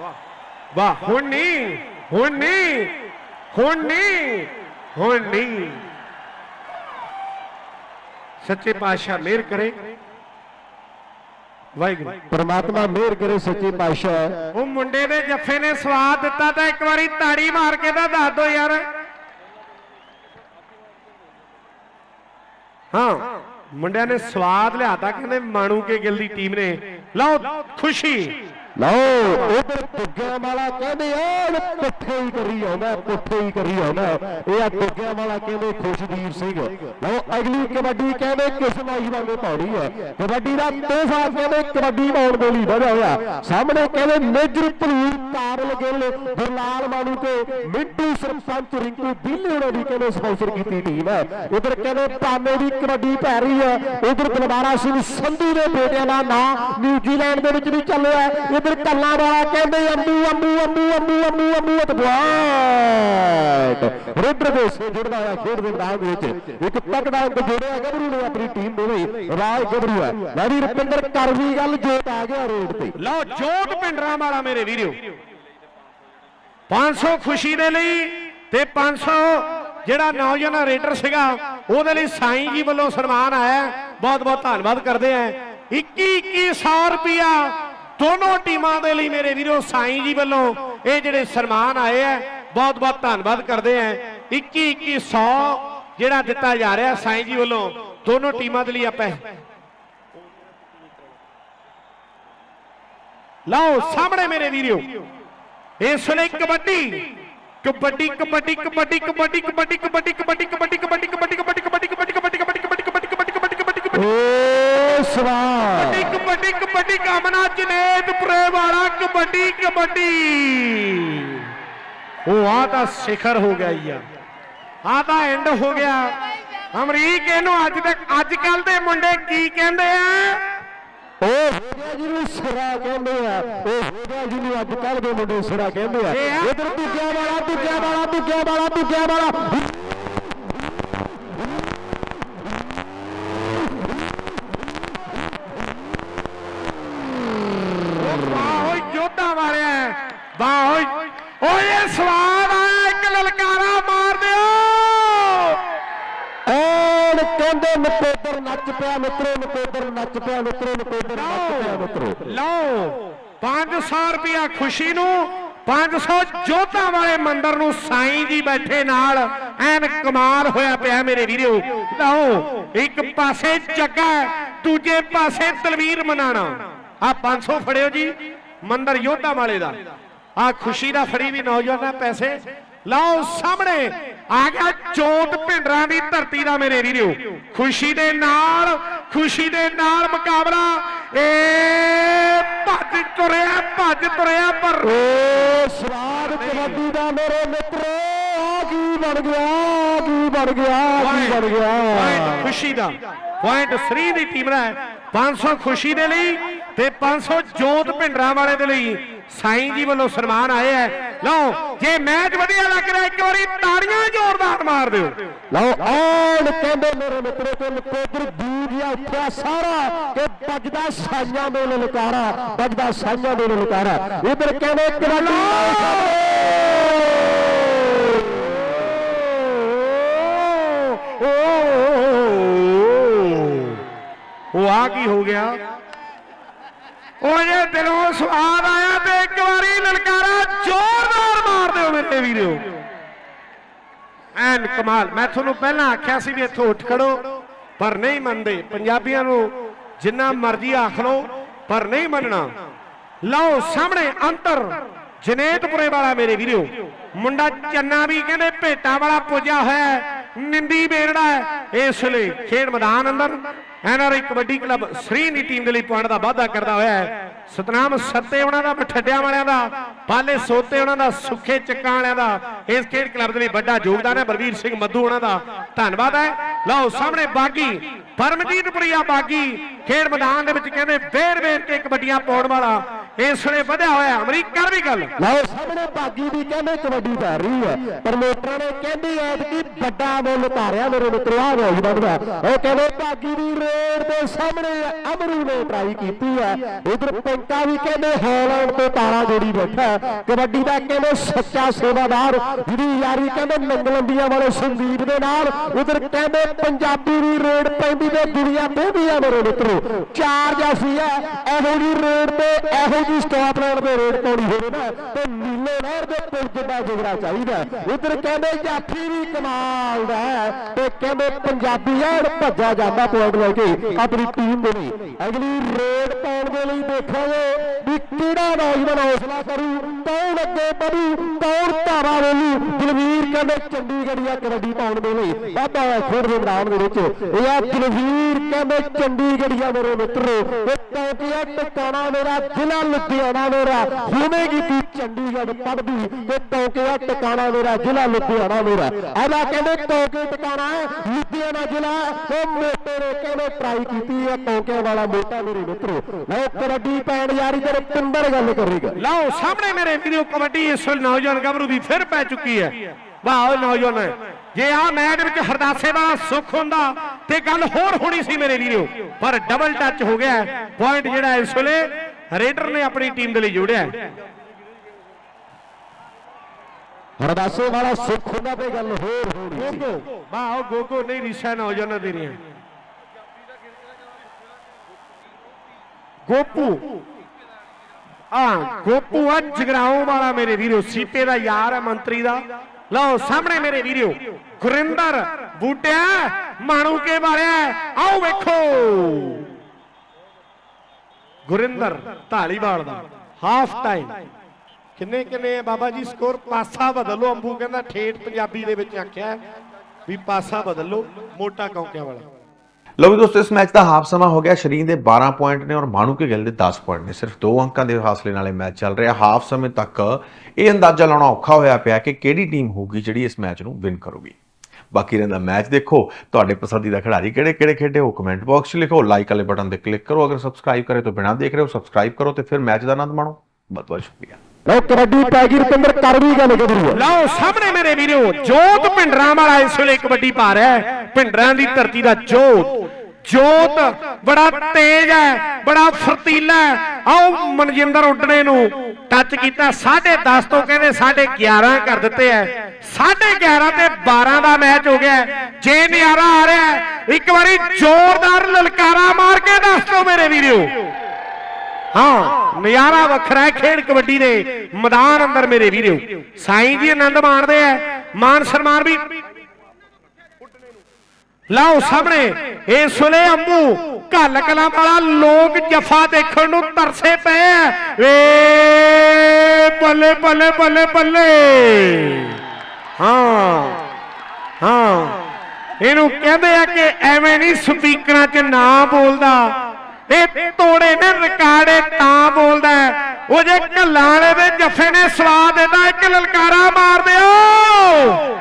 S1: ਵਾਹ ਹੁਣ ਨਹੀਂ ਹੁਣ ਨਹੀਂ ਹੁਣ ਨਹੀਂ ਹੁਣ ਨਹੀਂ ਸੱਚੇ ਪਾਤਸ਼ਾਹ ਮਿਹਰ ਕਰੇ। ਵਾਹਿਗੁਰੂ।
S2: ਪਰਮਾਤਮਾ ਮਿਹਰ ਕਰੇ ਸੱਚੇ ਪਾਤਸ਼ਾਹ।
S1: ਉਹ ਮੁੰਡੇ ਦੇ ਜੱਫੇ ਨੇ ਸਵਾਦ ਦਿੱਤਾ ਤਾਂ ਇੱਕ ਵਾਰੀ ਤਾੜੀ ਮਾਰ ਕੇ ਤਾਂ ਦੱਸ ਦੋ ਯਾਰ। ਹਾਂ ਮੁੰਡਿਆਂ ਨੇ ਸਵਾਦ ਲਿਆਤਾ ਕਹਿੰਦੇ ਮਾਣੂ ਕੇ ਗਿੱਲ ਦੀ ਟੀਮ ਨੇ। ਲਓ ਖੁਸ਼ੀ।
S2: ਲਓ, ਉਧਰ ਦੁੱਗਿਆਂ ਵਾਲਾ ਕਹਿੰਦੇ ਓਏ ਪੁੱਠੇ ਹੀ ਕਰੀ ਆਉਂਦਾ, ਪੁੱਠੇ ਹੀ ਕਰੀ ਆਉਂਦਾ। ਇਹ ਆ ਦੁੱਗਿਆਂ ਵਾਲਾ ਕਹਿੰਦੇ, ਖੁਸ਼ਦੀਪ ਸਿੰਘ। ਲਓ, ਅਗਲੀ ਕਬੱਡੀ ਕਹਿੰਦੇ, ਕਿਸ ਵਾਂਗੇ ਪਾਉਣੀ ਹੈ ਕਬੱਡੀ ਦਾ ਤੋਹਫਾ ਕਹਿੰਦੇ, ਕਬੱਡੀ ਪਾਉਣ ਦੇ ਲਈ ਵਧਿਆ ਹੋਇਆ। ਸਾਹਮਣੇ ਕਹਿੰਦੇ, ਮੇਜਰ ਭਲੂਰ ਕਾਬਲ ਗਿੱਲ, ਗੁਰਲਾਲ ਮਾਨੂ ਤੇ ਮਿੰਟੂ ਸਰਪੰਚ ਰਿੰਕੂ ਦਿੱਲੀ ਉਹਨਾਂ ਦੀ ਕਹਿੰਦੇ ਸਪਾਂਸਰ ਕੀਤੀ ਟੀਮ ਹੈ ਉਧਰ ਕਹਿੰਦੇ ਪਾਨੇ ਦੀ ਕਬੱਡੀ ਪੈ ਰਹੀ ਹੈ ਉਧਰ ਬਲਵਾਰਾ ਸਿੰਘ ਸੰਧੂ ਦੇ ਬੇਟਿਆਂ ਦਾ ਨਾਂ ਨਿਊਜ਼ੀਲੈਂਡ ਦੇ ਵਿੱਚ ਵੀ ਚੱਲਿਆ। ਇਧਰ ਕੱਲਾ ਵਾਲਾ ਕਹਿੰਦੇ ਅੰਬੂ ਅੰਬੂ ਅੰਬੂ ਅੰਬੂ ਅੰਬੂ ਅੰਬੂ ਤੇ ਪੁਆਇੰਟ ਰੁੱਦਰ ਦੇ ਸੇ ਜੁੜਦਾ ਹੋਇਆ ਖੇਡ ਦੇ ਮੈਦਾਨ ਦੇ ਵਿੱਚ ਇੱਕ ਤਕੜਾ ਅੰਕ ਜੋੜਿਆ ਗੱਭਰੂ ਨੇ ਆਪਣੀ ਟੀਮ ਦੇ ਲਈ ਰਾਜ ਗੱਭਰੂ ਹੈ ਲੈ ਰੁਪਿੰਦਰ ਕਰ ਵੀ ਗੱਲ ਜੋਤ ਆ ਗਿਆ ਰੋਡ ਤੇ
S1: ਲਓ ਜੋਤ ਪਿੰਡਰਾ ਵਾਲਾ ਮੇਰੇ ਵੀਰਿਓ 500 ਖੁਸ਼ੀ ਦੇ ਲਈ ਤੇ 500 ਜਿਹੜਾ ਨੌਜਵਾਨ ਰੇਡਰ ਸੀਗਾ ਉਹਦੇ ਲਈ ਸਾਈਂ ਜੀ ਵੱਲੋਂ ਸਨਮਾਨ ਆਇਆ ਬਹੁਤ ਬਹੁਤ ਧੰਨਵਾਦ ਕਰਦੇ ਆ 21 2100 ਰੁਪਿਆ ਦੋਨੋਂ ਟੀਮਾਂ ਦੇ ਲਈ ਮੇਰੇ ਵੀਰੋ ਸਾਈਂ ਜੀ ਵੱਲੋਂ ਇਹ ਜਿਹੜੇ ਸਨਮਾਨ ਆਏ ਆ ਬਹੁਤ ਬਹੁਤ ਧੰਨਵਾਦ ਕਰਦੇ ਆ 21 2100 ਜਿਹੜਾ ਦਿੱਤਾ ਜਾ ਰਿਹਾ ਸਾਈਂ ਜੀ ਵੱਲੋਂ ਦੋਨੋਂ ਟੀਮਾਂ ਦੇ ਲਈ ਆਪਾਂ ਲਓ ਸਾਹਮਣੇ ਮੇਰੇ ਵੀਰਿਓ ਇਸ ਵੇਲੇ ਕਬੱਡੀ ਕਬੱਡੀ ਕਬੱਡੀ ਕਬੱਡੀ ਕਬੱਡੀ ਕਬੱਡੀ ਕਬੱਡੀ ਕਬੱਡੀ ਕਬੱਡੀ ਕਬੱਡੀ ਕਬੱਡੀ ਕਬੱਡੀ ਕਬੱਡੀ ਕਬੱਡੀ ਕਬੱਡੀ ਕਬੱਡੀ ਕਬੱਡੀ
S2: ਓ
S1: ਕਬੱਡੀ ਕਬੱਡੀ ਕਬੱਡੀ ਕਾਮਨਾ ਜਨੇਤਪੁਰੇ ਵਾਲਾ ਕਬੱਡੀ ਕਬੱਡੀ। ਉਹ ਆ ਤਾਂ ਸਿਖਰ ਹੋ ਗਿਆ ਯਾ ਆ। ਤਾਂ ਐਂਡ ਹੋ ਗਿਆ। ਅਮਰੀਕ ਇਹਨੂੰ ਅੱਜ ਤੱਕ ਅੱਜ ਕੱਲ ਦੇ ਮੁੰਡੇ ਕੀ ਕਹਿੰਦੇ ਆ?
S2: ਉਹ ਹੋ ਗਿਆ ਜਿਹਨੂੰ ਸਿਰਾ ਕਹਿੰਦੇ ਆ। ਉਹ ਹੋ ਗਿਆ ਜਿਹਨੂੰ ਅੱਜ ਕੱਲ ਦੇ ਮੁੰਡੇ ਸਿਰਾ ਕਹਿੰਦੇ ਆ। ਇਧਰ ਦੂਜਿਆਂ ਵਾਲਾ ਦੂਜਿਆਂ ਵਾਲਾ ਦੂਜਿਆਂ ਵਾਲਾ ਦੂਜਿਆਂ ਵਾਲਾ
S1: ਵਾਹ ਓਏ ਜੋਧਾ ਮਾਰਿਆ ਵਾਹ ਓਏ। ਓਏ ਸਵਾਦ ਆਇਆ ਇੱਕ ਲਲਕਾਰਾ ਮਾਰ ਦਿਓ।
S2: ਐਨ ਕਹਿੰਦੇ ਨਕੋਦਰ ਨੱਚ ਪਿਆ ਮਿੱਤਰੋ ਨਕੋਦਰ ਨੱਚ ਪਿਆ ਮਿੱਤਰੋ ਨਕੋਦਰ ਨੱਚ ਪਿਆ ਮਿੱਤਰੋ।
S1: ਲਓ। 500 ਰੁਪਿਆ ਖੁਸ਼ੀ ਨੂੰ 500 ਜੋਧਾ ਵਾਲੇ ਮੰਦਰ ਨੂੰ ਸਾਈਂ ਜੀ ਬੈਠੇ ਨਾਲ ਐਨ ਕਮਾਲ ਹੋਇਆ ਪਿਆ ਮੇਰੇ ਵੀਰੋ। ਲਓ ਇੱਕ ਪਾਸੇ ਜੱਗਾ ਦੂਜੇ ਪਾਸੇ ਤਲਵੀਰ ਮਨਾਣਾ। ਆ 500 ਫੜਿਓ ਜੀ ਮੰਦਰ ਯੋਧਾ ਵਾਲੇ ਦਾ। ਆ ਖੁਸ਼ੀ ਦਾ ਫੜੀ ਵੀ ਨੌਜਵਾਨਾਂ ਪੈਸੇ। ਲਓ ਸਾਹਮਣੇ ਆ ਗਿਆ ਜੋਤ ਭਿੰਡਰਾਂ ਦੀ ਧਰਤੀ ਦਾ ਮੇਰੇ ਵੀਰੋ। ਖੁਸ਼ੀ ਦੇ ਨਾਲ ਖੁਸ਼ੀ ਦੇ ਨਾਲ ਮੁਕਾਬਲਾ। ਏ ਭੱਜ ਤੁਰਿਆ ਭੱਜ ਤੁਰਿਆ ਪਰ
S2: ਸਵਾਦ ਕਬੱਡੀ ਦਾ ਮੇਰੇ ਮਿੱਤਰੋ ਆ ਕੀ ਬਣ ਗਿਆ ਕੀ ਬਣ ਗਿਆ ਕੀ ਬਣ ਗਿਆ।
S1: ਪੁਆਇੰਟ ਖੁਸ਼ੀ ਦਾ ਪੁਆਇੰਟ 3 ਦੀ ਟੀਮ ਦਾ ਹੈ। 500 ਖੁਸ਼ੀ ਦੇ ਲਈ ਤੇ 500 ਜੋਤ ਭਿੰਡਰਾਂ ਵਾਲੇ ਦੇ ਲਈ ਸਾਈਂ ਜੀ ਵੱਲੋਂ ਸਨਮਾਨ ਆਏ ਹੈ ਲਓ ਜੇ ਮੈਚ ਵਧੀਆ ਲੱਗ ਰਿਹਾ ਇੱਕ ਵਾਰੀ ਤਾੜੀਆਂ ਜ਼ੋਰਦਾਰ ਮਾਰ ਦਿਓ
S2: ਲਓ ਆਣ ਕਹਿੰਦੇ ਮੇਰੇ ਮਿੱਤਰੋ ਤੇ ਨਕੋਦਰ ਦੂਜਿਆ ਉੱਠਿਆ ਸਾਰਾ ਕਿ ਵੱਜਦਾ ਸਾਈਆਂ ਦੇ ਲਲਕਾਰਾ ਵੱਜਦਾ ਸਾਈਆਂ ਦੇ ਲਲਕਾਰਾ ਇਧਰ ਕਹਿੰਦੇ ਕਬੱਡੀ
S1: ਉਹ ਆ ਕੀ ਹੋ ਗਿਆ ਉਹ ਜੇ ਦਿਲੋਂ ਸਵਾਦ ਆਇਆ ਇੱਕ ਵਾਰੀ ਲਲਕਾਰਾ ਜ਼ੋਰਦਾਰ ਮਾਰ ਦਿਓ ਮੇਰੇ ਵੀਰੋ। ਐਨ ਕਮਾਲ, ਮੈਂ ਤੁਹਾਨੂੰ ਪਹਿਲਾਂ ਆਖਿਆ ਸੀ ਵੀ ਇੱਥੋਂ ਉੱਠ ਖੜੋ, ਪਰ ਨਹੀਂ ਮੰਨਦੇ। ਪੰਜਾਬੀਆਂ ਨੂੰ ਜਿੰਨਾ ਮਰਜ਼ੀ ਆਖ ਲਓ, ਪਰ ਨਹੀਂ ਮੰਨਣਾ। ਲਓ ਸਾਹਮਣੇ ਅੰਤਰ, ਜਨੇਤਪੁਰੇ ਵਾਲਾ ਮੇਰੇ ਵੀਰੋ। ਮੁੰਡਾ ਚੰਨਾ ਵੀ ਕਹਿੰਦੇ ਭੇਟਾਂ ਵਾਲਾ ਪੁੱਜਿਆ ਹੋਇਆ, ਨਿੰਦੀ ਬੇਰੜਾ ਇਸ ਲਈ ਖੇਡ ਮੈਦਾਨ ਅੰਦਰ ਐਨਆਰਆਈ ਕਬੱਡੀ ਕਲੱਬ ਸ੍ਰੀ ਦੀ ਟੀਮ ਦੇ ਲਈ ਪੁਆਇੰਟ ਦਾ ਵਾਅਦਾ ਕਰਦਾ ਹੋਇਆ ਹੈ। ਸਤਨਾਮ ਸੱਤੇ ਉਹਨਾਂ ਦਾ, ਮਠੱਡਿਆਂ ਵਾਲਿਆਂ ਦਾ, ਪਾਲੇ ਸੋਤੇ ਉਹਨਾਂ ਦਾ, ਸੁੱਖੇ ਚੱਕਾਂ ਵਾਲਿਆਂ ਦਾ। ਇਸ ਖੇਡ ਕਲੱਬ ਦੇ ਲਈ ਵੱਡਾ ਯੋਗਦਾਨ ਹੈ। ਬਲਵੀਰ ਸਿੰਘ ਮੱਧੂ ਉਹਨਾਂ ਦਾ। ਧੰਨਵਾਦ ਹੈ। ਲਓ, ਸਾਹਮਣੇ ਬਾਗੀ, ਪਰਮਜੀਤ ਪੁਰੀਆ ਬਾਗੀ। ਖੇਡ ਮੈਦਾਨ ਦੇ ਵਿੱਚ ਕਹਿੰਦੇ ਵੇਰ ਵੇਰ ਕੇ ਕਬੱਡੀਆਂ ਪਾਉਣ ਵਾਲਾ ਇਸ ਵੇਲੇ ਵਧਿਆ ਹੋਇਆ ਅਮਰੀਕਾ ਵੀ ਗੱਲ।
S2: ਲਓ ਸਾਹਮਣੇ ਬਾਗੀ ਦੀ ਕਹਿੰਦੇ ਕਬੱਡੀ ਪੈ ਰਹੀ ਹੈ। ਪ੍ਰਮੋਟਰਾਂ ਨੇ ਕਹਿੰਦੀ ਐਤਕੀ ਵੱਡਾ ਮੁੱਲ ਧਾਰਿਆ ਮੇਰੇ ਮਿੱਤਰੋ ਆ ਨੌਜਵਾਨ ਦਾ ਉਹ ਕਹਿੰਦੇ ਬਾਗੀ ਦੀ ਰੇਡ ਦੇ ਸਾਹਮਣੇ ਅਮਰੂ ਨੇ ਟਰਾਈ ਕੀਤੀ ਹੈ। ਉਧਰ ਪੈਂਕਾ ਵੀ ਕਹਿੰਦੇ ਹਾਲੈਂਡ ਤੋਂ ਤਾਰਾ ਜੋੜੀ ਬੈਠਾ ਕਬੱਡੀ ਦਾ ਕਹਿੰਦੇ ਸੱਚਾ ਸੇਵਾਦਾਰ ਜਿਹਦੀ ਯਾਰੀ ਕਹਿੰਦੇ ਨੰਗਲੰਡੀਆਂ ਵਾਲੇ ਸੰਦੀਪ ਦੇ ਨਾਲ, ਉਧਰ ਕਹਿੰਦੇ ਪੰਜਾਬੀ ਦੀ ਰੋਡ ਪੈਂਦੀ ਤੇ ਦੁਨੀਆ ਬਹਿਦੀ ਆ ਮੇਰੇ ਮਿੱਤਰੋ। ਚਾਰ ਜਾਸੀ ਹੈ ਇਹੋ ਜੀ ਰੇਡ ਤੇ ਇਹੋ ਜੀ ਸਟਾਪ ਲਾਈਨ ਤੇ ਰੇਡ ਪਾਉਣੀ ਹੋਵੇ ਨਾ, ਤੇ ਨੀਲੇ ਨਹਿਰ ਦੇ ਪੁਲ ਜਿੱਡਾ ਜਿਗਰਾ ਚਾਹੀਦਾ ਉਧਰ ਕਹਿੰਦੇ ਜਾਫੀ ਵੀ ਕਮਾਲ ਦਾ ਤੇ ਕਹਿੰਦੇ ਪੰਜਾਬੀ ਐਨ ਭੱਜਾ ਜਾਂਦਾ ਪੁਆਇੰਟ ਲੈ ਕੇ ਆਪਣੀ ਟੀਮ ਦੇ ਲਈ। ਅਗਲੀ ਰੇਡ ਪਾਉਣ ਦੇ ਲਈ ਦੇਖਾਂਗੇ ਵੀ ਕਿਹੜਾ ਨੌਜਵਾਨ ਹੌਸਲਾ ਕਰੂ, ਕੌਣ ਅੱਗੇ ਵਧੂ, ਕੌਣ ਧਾਰਾ ਬੋਲੂ ਦਲਵੀਰ ਕਹਿੰਦੇ ਚੰਡੀਗੜ੍ਹੀਆ ਕਬੱਡੀ ਪਾਉਣ ਦੇ ਲਈ। ਬਾਬਾ ਹੋਇਆ ਖੇਡ ਦੇ ਮੈਦਾਨ ਦੇ ਵਿੱਚ। ਇਹ ਆ ਦਲਵੀਰ ਕਹਿੰਦੇ ਚੰਡੀਗੜ੍ਹੀਆ ਮੇਰੇ ਮਿੱਤਰੋ, ਇਹ ਟੋਟੀਆ ਟਿਕਾਣਾ ਮੇਰਾ ਜ਼ਿਲ੍ਹਾ ਲੁਧਿਆਣਾ ਮੇਰਾ। ਹੁਣੇ ਕੀਤੀ ਚੰਡੀਗੜ੍ਹ ਪੜਦੀ ਤੇ ਟੋਕੀਆ ਟਿਕਾਣਾ ਮੇਰਾ, ਜ਼ਿਲ੍ਹਾ ਲੁਧਿਆਣਾ ਮੇਰਾ। ਆਲਾ ਕਹਿੰਦੇ ਟੋਕੇ ਟਿਕਾਣਾ ਲੁਧਿਆਣਾ ਜ਼ਿਲ੍ਹਾ। ਉਹ ਮੋਟੇ ਨੇ ਕਹਿੰਦੇ ਟਰਾਈ ਕੀਤੀ ਹੈ, ਟੋਕੇ ਵਾਲਾ ਮੋਟਾ ਮੇਰੇ ਮਿੱਤਰੋ। ਲਓ ਕਬੱਡੀ ਪੈਣ ਯਾਰੀ ਤੇ ਪਿੰਦਰ ਗੱਲ ਕਰੇਗਾ
S1: ਲਓ, ਸਾਹਮਣੇ ਮੇਰੇ ਵੀਡੀਓ ਕਬੱਡੀ ਇਸ ਨੌਜਵਾਨ ਗੱਭਰੂ ਦੀ ਫਿਰ ਪੈ ਚੁੱਕੀ ਹੈ। ਵਾਹ ਉਹ ਨੌਜਵਾਨ। ਜੇ ਆ ਮੈਚ ਵਿੱਚ ਹਰਦਾਸੇ ਦਾ ਸੁੱਖ ਹੁੰਦਾ, ਤੇ ਗੱਲ ਹੋਰ ਹੋਣੀ ਸੀ ਮੇਰੇ ਵੀਡੀਓ ਪਰ ਡਬਲ ਟੱਚ ਹੋ ਗਿਆ। ਪੁਆਇੰਟ ਜਿਹੜਾ ਇਸ ਵੇਲੇ ਰੇਡਰ ਨੇ ਆਪਣੀ ਟੀਮ ਦੇ ਲਈ ਜੋੜਿਆ ਹੈ।
S2: ਹਰਦਾਸੇ ਵਾਲਾ ਸੁੱਖ ਹੁੰਦਾ ਤੇ ਗੱਲ ਹੋਰ ਹੋਣੀ ਸੀ
S1: ਗੋਗੋ ਵਾਹ ਉਹ ਗੋਗੋ ਨਹੀਂ ਰਿਸ਼ਾ ਨੌਜਵਾਨਾਂ ਦੇ ਰਹੀਆਂ ਗੋਪੂ ਆ ਗੋਪੂ ਆ ਜਗਰਾਉਂ ਵਾਲਾ ਮੇਰੇ ਵੀਰੋ ਸੀਪੇ ਦਾ ਯਾਰ ਹੈ ਮੰਤਰੀ ਦਾ ਲਓ ਸਾਹਮਣੇ ਮੇਰੇ ਵੀਰੋ ਗੁਰਿੰਦਰ ਬੂਟਿਆ ਮਾਣੂ ਕੇ ਵਾਲਿਆ ਆਓ ਵੇਖੋ ਗੁਰਿੰਦਰ ਢਾਲੀਵਾਲ ਦਾ ਹਾਫ ਟਾਈਮ ਕਿੰਨੇ ਕਿੰਨੇ ਆ ਬਾਬਾ ਜੀ ਸਕੋਰ ਪਾਸਾ ਬਦਲੋ ਅੰਬੂ ਕਹਿੰਦਾ ਠੇਠ ਪੰਜਾਬੀ ਦੇ ਵਿੱਚ ਆਖਿਆ ਵੀ ਪਾਸਾ ਬਦਲੋ ਮੋਟਾ ਕੌਂਕਿਆਂ ਵਾਲਾ।
S3: ਲਓ ਵੀ ਦੋਸਤੋ, ਇਸ ਮੈਚ ਦਾ ਹਾਫ ਸਮਾਂ ਹੋ ਗਿਆ, ਸ਼ਰੀਨ ਦੇ 12 ਪੁਆਇੰਟ ਨੇ ਔਰ ਮਾਣੂ ਕੇ ਗਿੱਲ ਦੇ 10 ਪੁਆਇੰਟ ਨੇ। ਸਿਰਫ ਦੋ ਅੰਕਾਂ ਦੇ ਹਾਸਲੇ ਨਾਲ ਇਹ ਮੈਚ ਚੱਲ ਰਿਹਾ। ਹਾਫ ਸਮੇਂ ਤੱਕ ਇਹ ਅੰਦਾਜ਼ਾ ਲਾਉਣਾ ਔਖਾ ਹੋਇਆ ਪਿਆ ਕਿ ਕਿਹੜੀ ਟੀਮ ਹੋਊਗੀ ਜਿਹੜੀ ਇਸ ਮੈਚ ਨੂੰ ਵਿਨ ਕਰੂਗੀ। ਬਾਕੀ ਰਹਿੰਦਾ ਮੈਚ ਦੇਖੋ। ਤੁਹਾਡੇ ਪਸੰਦੀਦਾ ਖਿਡਾਰੀ ਕਿਹੜੇ ਕਿਹੜੇ ਖੇਡੇ ਹੋ ਕਮੈਂਟ ਬਾਕਸ 'ਚ ਲਿਖੋ। ਲਾਈਕ ਵਾਲੇ ਬਟਨ ਤੇ ਕਲਿੱਕ ਕਰੋ। ਅਗਰ ਸਬਸਕ੍ਰਾਈਬ ਕਰੇ ਤਾਂ ਬਿਨਾਂ ਦੇਖ ਰਹੇ ਹੋ ਸਬਸਕ੍ਰਾਈਬ ਕਰੋ ਤੇ ਫਿਰ ਮੈਚ ਦਾ ਆਨੰਦ ਮਾਣੋ। ਬਹੁਤ ਬਹੁਤ ਸ਼ੁਕਰੀਆ।
S2: ਲਓ ਕਬੱਡੀ ਪੈ ਗਈ ਕਰ ਵੀ ਗੱਲ ਕਰੂ
S1: ਲਓ ਸਾਹਮਣੇ ਮੇਰੇ ਵੀਰੋ ਜੋਤ ਭਿੰਡਰਾਂ ਵਾਲਾ ਇਸ ਵੇਲੇ ਕਬੱਡੀ ਪਾ ਰਿਹਾ ਹੈ। ਭਿੰਡਰਾਂ ਦੀ ਧਰਤੀ ਦਾ ਜੋਤ। ਜੋਤ ਬੜਾ ਤੇਜ਼ ਹੈ, ਬੜਾ ਫਰਤੀਲਾ ਹੈ। ਆਓ ਮਨਜਿੰਦਰ ਉੱਡਣੇ ਨੂੰ ਟੱਚ ਕੀਤਾ 10.5 ਤੋਂ ਕਹਿੰਦੇ 11.5 ਕਰ ਦਿੱਤੇ ਐ 11.5 ਤੇ 12 ਦਾ ਮੈਚ ਹੋ ਗਿਆ ਜੇ ਨਿਆਰਾ ਆ ਰਿਹਾ ਇੱਕ ਵਾਰੀ ਜ਼ੋਰਦਾਰ ਲਲਕਾਰਾ ਮਾਰ ਕੇ ਦੱਸ ਦਿਓ ਮੇਰੇ ਵੀਰੋ। ਹਾਂ ਨਜ਼ਾਰਾ ਵੱਖਰਾ ਹੈ ਖੇਡ ਕਬੱਡੀ ਦੇ ਮੈਦਾਨ ਅੰਦਰ ਮੇਰੇ ਵੀਰੋ। ਸਾਈਂ ਜੀ ਆਨੰਦ ਮਾਣਦੇ ਆ ਮਾਨ ਸਨਮਾਨ ਵੀ ਲਓ ਸਾਹਮਣੇ। ਇਸ ਵੇਲੇ ਅੰਬੂ ਘੱਲ ਕਲਾਂ ਵਾਲਾ ਲੋਕ ਜਫਾ ਦੇਖਣ ਨੂੰ ਤਰਸੇ ਪਏ ਆ। ਵੇ ਬੱਲੇ ਬੱਲੇ ਬੱਲੇ ਬੱਲੇ ਹਾਂ ਹਾਂ। ਇਹਨੂੰ ਕਹਿੰਦੇ ਆ ਕਿ ਐਵੇਂ ਨਹੀਂ ਸਪੀਕਰਾਂ 'ਚ ਨਾ ਬੋਲਦਾ। ਇਹ ਤੋੜੇ ਨੇ ਰਿਕਾਰਡੇ ਤਾਂ ਬੋਲਦਾ ਉਹ ਜੇ ਘੱਲਾਂ ਵਾਲੇ ਦੇ ਜੱਫੇ ਨੇ, ਸਵਾਦ ਦਿੱਤਾ ਇੱਕ ਲਲਕਾਰਾ ਮਾਰ ਦਿਓ।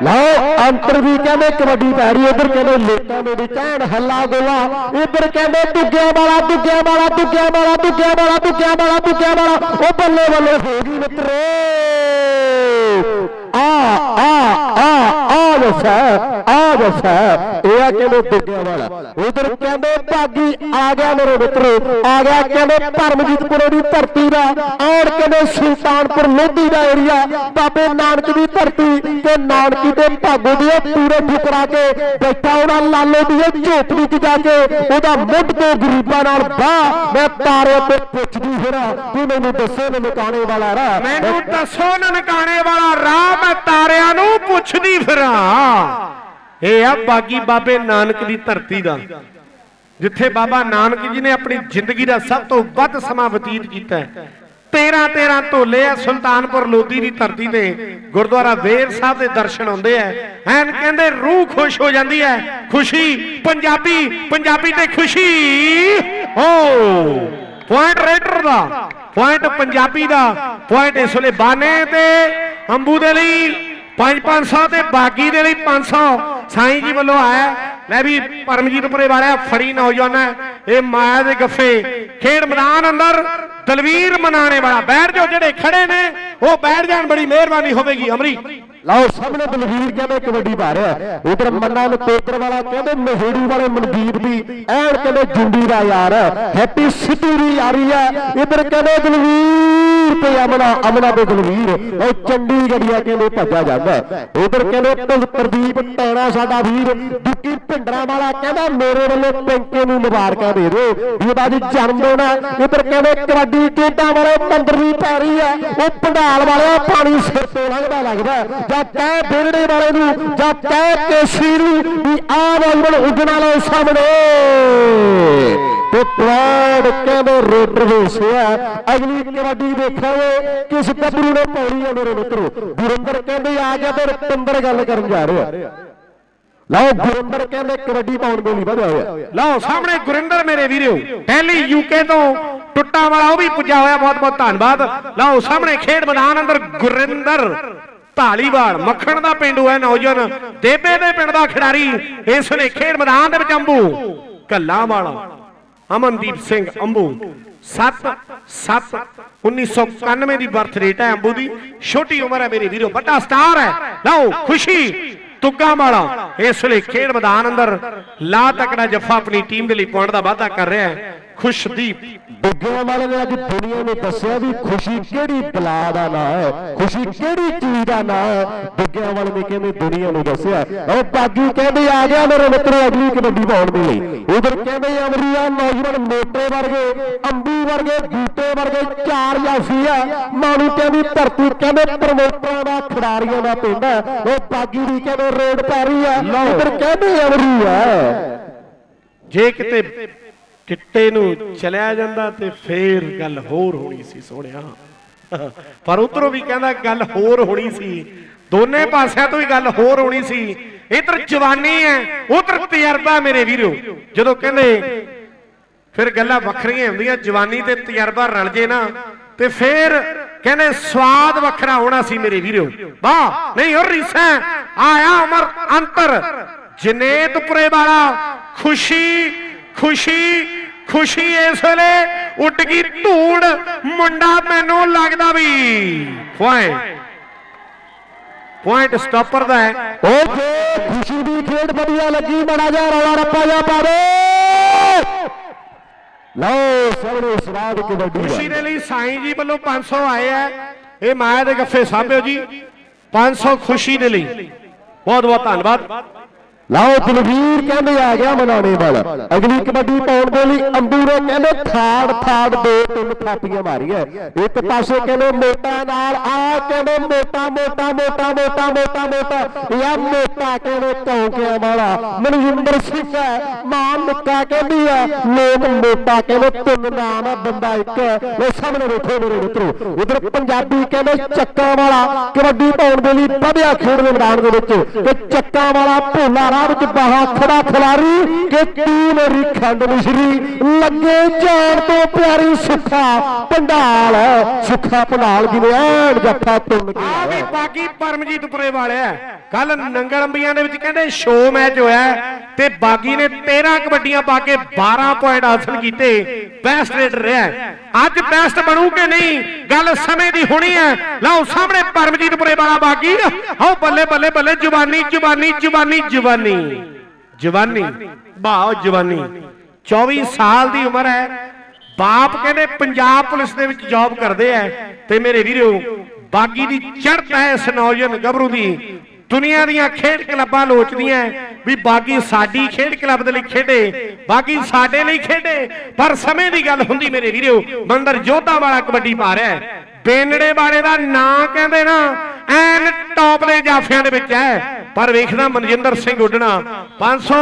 S2: ਲਓ, ਅੰਤਰ ਵੀ ਕਹਿੰਦੇ ਕਬੱਡੀ ਪੈ ਰਹੀ ਉਧਰ ਕਹਿੰਦੇ ਲੋਕਾਂ ਦੇ ਵਿੱਚ ਐਨ ਹੱਲਾ ਗੋਲਾ ਉਧਰ ਕਹਿੰਦੇ ਦੁੱਗਿਆਂ ਵਾਲਾ ਦੁੱਗਿਆਂ ਵਾਲਾ ਦੁੱਗਿਆਂ ਵਾਲਾ ਦੁੱਗਿਆਂ ਵਾਲਾ ਦੁੱਗਿਆਂ ਵਾਲਾ ਦੁੱਗਿਆਂ ਵਾਲਾ, ਉਹ ਬੱਲੇ ਬੱਲੇ ਹੋ ਗਈ ਮਿੱਤਰੋ। ਆ ਆ ਆ ਆ ਜਸਾ ਆ ਜਸਾ ਇਹ ਆ ਕਹਿੰਦੇ ਦੁੱਗਿਆਂ ਵਾਲਾ। ਉਧਰ ਕਹਿੰਦੇ ਭਾਗੀ ਆ ਗਿਆ ਮੇਰੇ ਮਿੱਤਰੋ, ਆ ਗਿਆ ਕਹਿੰਦੇ ਪਰਮਜੀਤਪੁਰੇ ਦੀ ਧਰਤੀ ਦਾ ਔਰ ਕਹਿੰਦੇ ਸੁਲਤਾਨਪੁਰ ਲੋਧੀ ਦਾ ਏਰੀਆ ਬਾਬੇ ਨਾਨਕ ਦੀ ਧਰਤੀ ਤੇ ਨਾਨਕੀ ਦੇ ਭਾਗੋ ਦੀ ਪੂਰੇ ਠੁਕਰਾ ਕੇ ਬੈਠਾ ਉਹਦਾ ਲਾਲੋ ਦੀ ਉਹ ਝੋਪੜੀ 'ਚ ਜਾ ਕੇ ਉਹਦਾ ਮੁੱਢ ਤੋਂ ਗਰੀਬਾਂ ਨਾਲ ਬਾਹ ਮੈਂ ਤਾਰੇ ਤੇ ਪੁੱਛਦੀ ਫਿਰਾਂ, ਤੂੰ ਮੈਨੂੰ ਦੱਸੇ ਨਨਕਾਣੇ ਵਾਲਾ ਰਾਹ।
S1: ਮੈਨੂੰ ਦੱਸੋ ਨਨਕਾਣੇ ਵਾਲਾ ਰਾਹ ਮੈਂ ਤਾਰਿਆਂ ਨੂੰ ਪੁੱਛਦੀ ਫਿਰਾਂ। ਇਹ ਆ ਬਾਗੀ ਬਾਬੇ ਨਾਨਕ ਦੀ ਧਰਤੀ ਦਾ। ਜਿੱਥੇ ਬਾਬਾ ਨਾਨਕ ਜੀ ਨੇ ਆਪਣੀ ਜ਼ਿੰਦਗੀ ਦਾ ਸਭ ਤੋਂ ਵੱਧ ਸਮਾਂ ਬਤੀਤ ਕੀਤਾ ਹੈ। 13 13 ਢੋਲੇ ਆ ਸੁਲਤਾਨਪੁਰ ਲੋਧੀ ਦੀ ਧਰਤੀ ਤੇ। ਗੁਰਦੁਆਰਾ ਵੇਰ ਸਾਹਿਬ ਦੇ ਦਰਸ਼ਨ ਹੁੰਦੇ ਐ ਐਨ ਕਹਿੰਦੇ ਰੂਹ ਖੁਸ਼ ਹੋ ਜਾਂਦੀ ਹੈ। ਖੁਸ਼ੀ, ਪੰਜਾਬੀ ਪੰਜਾਬੀ ਤੇ ਖੁਸ਼ੀ। ਹੋ! ਪੁਆਇੰਟ ਰੇਡਰ ਦਾ। ਪੁਆਇੰਟ ਪੰਜਾਬੀ ਦਾ। ਪੁਆਇੰਟ ਇਸ ਵੇਲੇ ਬਾਨੇ ਤੇ। ਅੰਬੂ ਦੇ ਲਈ 5-500 ਤੇ ਬਾਗੀ ਦੇ ਲਈ 500 ਸਾਈਂ ਜੀ ਵੱਲੋਂ ਆਇਆ। ਲੈ ਵੀ ਪਰਮਜੀਤਪੁਰੇ ਵਾਲਿਆ ਫੜੀ ਨੌਜਵਾਨ। ਇਹ ਮਾਇਆ ਦੇ ਗੱਫੇ। ਖੇਡ ਮੈਦਾਨ ਅੰਦਰ ਦਲਵੀਰ ਮਨਾਣੇ ਵਾਲਾ। ਬੈਠ ਜਾਓ, ਜਿਹੜੇ ਖੜੇ ਨੇ, ਉਹ ਬੈਠ ਜਾਣ, ਬੜੀ ਮਿਹਰਬਾਨੀ ਹੋਵੇਗੀ। ਅਮਰੀ।
S2: ਲਓ, ਸਾਹਮਣੇ ਬਲਵੀਰ ਕਹਿੰਦੇ ਕਬੱਡੀ ਪਾ ਰਿਹਾ। ਉਧਰ ਮੰਨਾ ਨਕੋਦਰ ਵਾਲਾ ਕਹਿੰਦੇ ਮਹੇੜੀ ਵਾਲੇ ਮਨਦੀਪ ਦੀ ਐਨ ਕਹਿੰਦੇ ਜੁੰਡੀ ਦਾ ਯਾਰ। ਹੈਪੀ ਸਿੱਧੂ ਦੀ ਯਾਰੀ ਹੈ। ਇਧਰ ਕਹਿੰਦੇ ਬਲਵੀਰ ਤੇ ਅਮਨਾ ਅਮਨਾ ਤੇ ਬਲਵੀਰ ਉਹ ਚੰਡੀਗੜ੍ਹੀਆ ਕਹਿੰਦੇ ਭੱਜਾ ਜਾਂਦਾ। ਉਧਰ ਕਹਿੰਦੇ ਪ੍ਰਦੀਪ ਟੈਣਾ ਸਾਡਾ ਵੀਰ ਦੁੱਕੀ ਭਿੰਡਰਾ ਵਾਲਾ ਕਹਿੰਦਾ ਮੇਰੇ ਵੱਲੋਂ ਪੈਂਕੇ ਨੂੰ ਮੁਬਾਰਕਾਂ ਦੇ ਦਿਓ। ਵੀ ਉਹਦਾ ਅੱਜ ਜਨਮ ਦਿਨ ਆ। ਇਧਰ ਕਹਿੰਦੇ ਕਬੱਡੀ ਟੇਟਾਂ ਵਾਲੇ ਮੰਦਰ ਦੀ ਪੈ ਰਹੀ ਆ। ਉਹ ਪੰਡਾਲ ਵਾਲਿਆ ਪਾਣੀ ਸਿਰ ਤੋਂ ਲੰਘਦਾ ਲੱਗਦਾ। ਜਾਂ ਕਹਿ ਬੇਰੜੇ ਵਾਲੇ ਨੂੰ, ਜਾਂ ਕਹਿ ਕੇਸੀ ਨੂੰ, ਵੀ ਆ ਵਾਲਵਲ ਉੱਗਣ ਵਾਲੇ ਸਾਹਮਣੇ। ਤੇ ਪ੍ਰਾਡ ਕਹਿੰਦੇ ਰੋਟਰ ਵੇਸਿਆ ਅਗਲੀ ਕਬੱਡੀ ਦੇਖਾਂਗੇ ਕਿਸ ਗੱਭਰੂ ਨੇ ਪਾਉਣੀ ਆ ਮੇਰੇ ਮਿੱਤਰੋ। ਗੁਰਿੰਦਰ ਕਹਿੰਦੇ ਆ ਗਿਆ ਤੇ ਰਤਿੰਦਰ ਗੱਲ ਕਰਨ ਜਾ ਰਿਹਾ। ਲਓ, ਗੁਰਿੰਦਰ ਕਹਿੰਦੇ ਕਬੱਡੀ ਪਾਉਣ ਦੇ ਵਧਿਆ ਹੋਇਆ।
S1: ਲਓ, ਸਾਹਮਣੇ ਗੁਰਿੰਦਰ ਮੇਰੇ ਵੀਰੋ। ਪਹਿਲੀ ਯੂਕੇ ਤੋਂ ਟੁੱਟਾ ਵਾਲਾ ਉਹ ਵੀ ਪੁੱਜਾ ਹੋਇਆ। ਬਹੁਤ ਬਹੁਤ ਧੰਨਵਾਦ। ਲਓ, ਸਾਹਮਣੇ ਖੇਡ ਮੈਦਾਨ ਅੰਦਰ ਗੁਰਿੰਦਰ ਢਾਲੀਵਾਲ ਮੱਖਣ ਦਾ ਪਿੰਡੂ ਹੈ ਨੌਜਵਾਨ। ਦੇਬੇ ਦੇ ਪਿੰਡ ਦਾ ਖਿਡਾਰੀ। ਇਸ ਨੇ ਖੇਡ ਮੈਦਾਨ ਦੇ ਵਿੱਚ ਅੰਬੂ। ਕੱਲਾ ਵਾਲਾ ਅਮਨਦੀਪ ਸਿੰਘ ਅੰਬੂ। 7 7 1991 ਦੀ ਬਰਥ ਡੇਟ ਹੈ ਅੰਬੂ ਦੀ। ਛੋਟੀ ਉਮਰ ਹੈ ਮੇਰੇ ਵੀਰੋ, ਵੱਡਾ ਸਟਾਰ ਹੈ। ਲਓ, ਖੁਸ਼ੀ, ਤੁੱਗਾ ਵਾਲਾ ਇਸ ਵੇਲੇ ਖੇਡ ਮੈਦਾਨ ਅੰਦਰ ਲਾ ਤਕੜਾ ਜੱਫਾ ਆਪਣੀ ਟੀਮ ਦੇ ਲਈ ਪੁਆਇੰਟ ਦਾ ਵਾਅਦਾ ਕਰ ਰਿਹਾ ਹੈ। ਖੁਸ਼ਦੀਪ
S2: ਬੁੱਗਿਆਂ ਵਾਲੇ ਨੇ ਅੱਜ ਦੁਨੀਆ ਨੂੰ ਦੱਸਿਆ ਵੀ ਖੁਸ਼ੀ ਕਿਹੜੀ ਬਲਾ ਦਾ ਨਾਂ ਹੈ ਖੁਸ਼ੀ ਕਿਹੜੀ ਚੀਜ਼ ਦਾ ਨਾਂ ਹੈ। ਬੁੱਗਿਆਂ ਵਾਲੇ ਨੇ ਕਹਿੰਦੇ ਦੁਨੀਆ ਨੂੰ ਦੱਸਿਆ? ਉਹ ਬਾਗੀ ਕਹਿੰਦੇ ਆ ਗਿਆ ਮੇਰੇ ਮਿੱਤਰੋ ਅਗਲੀ ਕਬੱਡੀ ਪਾਉਣ ਦੇ ਲਈ। ਉਧਰ ਕਹਿੰਦੇ ਅਮਰੀਆ ਨੌਜਵਾਨ ਮੋਟੇ ਵਰਗੇ ਅੰਬੂ ਵਰਗੇ ਬੂਟੇ ਵਰਗੇ ਚਾਰ ਜਾਫੀ ਆ। ਮਾਨੂੰ ਕਹਿੰਦੀ ਧਰਤੀ ਕਹਿੰਦੇ ਪ੍ਰਮੋਟਰਾਂ ਦਾ ਖਿਡਾਰੀਆਂ ਦਾ ਪਿੰਡ ਹੈ। ਉਹ ਬਾਗੀ ਦੀ ਕਹਿੰਦੇ ਰੋਡ ਪੈ ਰਹੀ ਆ। ਉਧਰ ਕਹਿੰਦੇ ਅਮਰੀਆ
S1: ਜੇ ਕਿਤੇ ਚਿੱਟੇ ਨੂੰ ਚਲਿਆ ਜਾਂਦਾ ਤੇ ਫੇਰ ਗੱਲ ਹੋਰ ਹੋਣੀ ਸੀ ਸੋਹਣਿਆ। ਪਰ ਉਧਰੋਂ ਵੀ ਕਹਿੰਦਾ ਗੱਲ ਹੋਰ ਹੋਣੀ ਸੀ। ਦੋਨੇ ਪਾਸਿਆਂ ਤੋਂ ਹੀ ਗੱਲ ਹੋਰ ਹੋਣੀ ਸੀ। ਇਧਰ ਜਵਾਨੀ ਹੈ ਉਧਰ ਤਜਰਬਾ ਮੇਰੇ ਵੀਰੋ। ਜਦੋਂ ਕਹਿੰਦੇ, ਫਿਰ ਗੱਲਾਂ ਵੱਖਰੀਆਂ ਹੁੰਦੀਆਂ, ਜਵਾਨੀ ਤੇ ਤਜਰਬਾ ਰਲ ਜੇ ਨਾ, ਤੇ ਫਿਰ ਕਹਿੰਦੇ ਸਵਾਦ ਵੱਖਰਾ ਹੋਣਾ ਸੀ ਮੇਰੇ ਵੀਰੋ। ਵਾਹ, ਨਹੀਂ ਹੋਰ ਰੀਸਾ ਆਇਆ ਉਮਰ, ਅੰਤਰ। ਜਨੇਤਪੁਰੇ ਵਾਲਾ, ਖੁਸ਼ੀ ਖੁਸ਼ੀ ਖੁਸ਼ੀ ਇਸ ਵੇਲੇ ਉੱਡ ਗਈ ਧੂੜ। ਮੁੰਡਾ ਮੈਨੂੰ ਲੱਗਦਾ ਵੀ ਪੁਆਇੰਟ। ਪੁਆਇੰਟ ਸਟਾਪਰ ਦਾ ਹੈ।
S2: ਉਹ ਜੇ ਖੁਸ਼ੀ ਦੀ ਖੇਡ ਵਧੀਆ ਲੱਗੀ ਬੜਾ ਜਿਹਾ ਰੌਲਾ ਰੱਪਾ ਜਾ ਪਾਵੇ ਲਓ ਸਾਹਮਣੇ ਸਵਾਦ ਕਬੱਡੀ
S1: ਖੁਸ਼ੀ
S2: ਦਾ
S1: ਦੇ ਲਈ ਸਾਈਂ ਜੀ ਵੱਲੋਂ 500 ਆਏ ਆ। ਇਹ ਮਾਇਆ ਦੇ ਗੱਫੇ ਸਾਂਭਿਓ ਜੀ। 500 ਖੁਸ਼ੀ ਦੇ ਲਈ। ਬਹੁਤ ਬਹੁਤ ਧੰਨਵਾਦ।
S2: ਲਓ ਦਲਵੀਰ ਕਹਿੰਦੇ ਆ ਗਿਆ ਮਨਾਣੇ ਵਾਲਾ। ਅਗਲੀ ਕਬੱਡੀ ਪਾਉਣ ਦੇ ਲਈ ਅੰਬੂ ਕਹਿੰਦੇ ਥਾੜ ਥਾੜ ਦੋ, ਤਿੰਨ ਥਾਪੀਆਂ ਮਾਰੀਆਂ। ਇੱਕ ਪਾਸੇ ਕਹਿੰਦੇ ਮੋਟਾ ਨਾਲ ਆ, ਕਹਿੰਦੇ ਮੋਟਾ ਮੋਟਾ ਮੋਟਾ ਮੋਟਾ ਮੋਟਾ ਮੋਟਾ। ਯਾ ਮੋਟਾ ਕਹਿੰਦੇ ਚੌਂਕਿਆਂ ਵਾਲਾ। ਮਨਜਿੰਦਰ ਸਿੰਘ ਹੈ, ਮਾਂ ਮੁੱਕਾ ਕਹਿੰਦੀ ਆ। ਲੋਕ ਮੋਟਾ ਕਹਿੰਦੇ ਤਿੰਨ ਨਾਮ ਆ, ਬੰਦਾ ਇੱਕ ਉਹ ਸਾਹਮਣੇ ਬੈਠੇ ਮੇਰੇ ਮਿੱਤਰੋ। ਉਧਰ ਪੰਜਾਬੀ ਕਹਿੰਦੇ ਚੱਕਾ ਵਾਲਾ ਕਬੱਡੀ ਪਾਉਣ ਦੇ ਲਈ ਵਧਿਆ ਖੇਡ ਦੇ ਮੈਦਾਨ ਦੇ ਵਿੱਚ। ਤੇ ਚੱਕਾ ਵਾਲਾ ਭੋਲਾ ਰਾਹ ਵਿੱਚ ਬਾਹਾ ਖੜਾ ਖਿਲਾਰੀ ਕਿ ਟੀਮ ਰਿਖੰਡ ਮਿਸ਼ਰੀ ਲੱਗੇ ਜਾਣ ਤੋਂ ਪਿਆਰੀ ਸੁੱਖਾ ਪੰਡਾਲ। ਸੁੱਖਾ ਪੰਡਾਲ ਜਿਵੇਂ ਐਨ ਜੱਫਾ ਤੁੰਨ ਕੇ।
S1: ਆ ਵੀ ਬਾਗੀ ਪਰਮਜੀਤਪੁਰੇ ਵਾਲਿਆ। ਕੱਲ ਨੰਗਲ ਦੇ ਵਿੱਚ ਕਹਿੰਦੇ ਸ਼ੋ ਮੈਚ ਹੋਇਆ ਤੇ ਬਾਗੀ ਨੇ 13 ਕਬੱਡੀਆਂ ਪਾ ਕੇ 12 ਪੁਆਇੰਟ ਹਾਸਲ ਕੀਤੇ। ਬੈਸਟ ਰੇਡਰ ਰਿਹਾ ਅੱਜ ਬੈਸਟ ਬਣੂ ਕਿ ਨਹੀਂ? ਗੱਲ ਸਮੇਂ ਦੀ ਹੋਣੀ ਹੈ। ਲਓ ਸਾਹਮਣੇ ਪਰਮਜੀਤਪੁਰੇ ਵਾਲਾ ਬਾਗੀ। ਆਓ ਬੱਲੇ ਬੱਲੇ ਬੱਲੇ ਜਵਾਨੀ ਜਵਾਨੀ ਜਵਾਨੀ ਜਵਾਨੀ ਜਵਾਨੀ ਬਾਓ ਜਵਾਨੀ। 24 ਸਾਲ ਦੀ ਉਮਰ ਹੈ। ਬਾਪ ਕਹਿੰਦੇ ਪੰਜਾਬ ਪੁਲਿਸ ਦੇ ਵਿੱਚ ਜੌਬ ਕਰਦੇ ਐ ਤੇ ਮੇਰੇ ਵੀਰੋ, ਬਾਗੀ ਦੀ ਚੜ੍ਹਤ ਹੈ ਇਸ ਨੌਜਵਾਨ ਗੱਭਰੂ ਦੀ। ਦੁਨੀਆ ਦੀਆਂ ਖੇਡ ਕਲੱਬਾਂ ਲੋਚਦੀਆਂ ਵੀ ਬਾਗੀ ਸਾਡੀ ਖੇਡ ਕਲੱਬ ਦੇ ਲਈ ਖੇਡੇ, ਬਾਗੀ ਸਾਡੇ ਲਈ ਖੇਡੇ। ਪਰ ਸਮੇਂ ਦੀ ਗੱਲ ਹੁੰਦੀ ਮੇਰੇ ਵੀਰੋ, ਮੰਦਰ ਜੋਧਾ ਵਾਲਾ ਕਬੱਡੀ ਪਾ ਰਿਹਾ ਬੇਨੜੇ ਵਾਲੇ ਦਾ ਨਾਂ ਕਹਿੰਦੇ ਨਾ, ਐਨ ਟੌਪ ਦੇ ਜਾਫਿਆਂ ਦੇ ਵਿੱਚ ਹੈ। ਪਰ ਵੇਖਦਾ ਮਨਜਿੰਦਰ ਸਿੰਘ ਉੱਡਣਾ। 500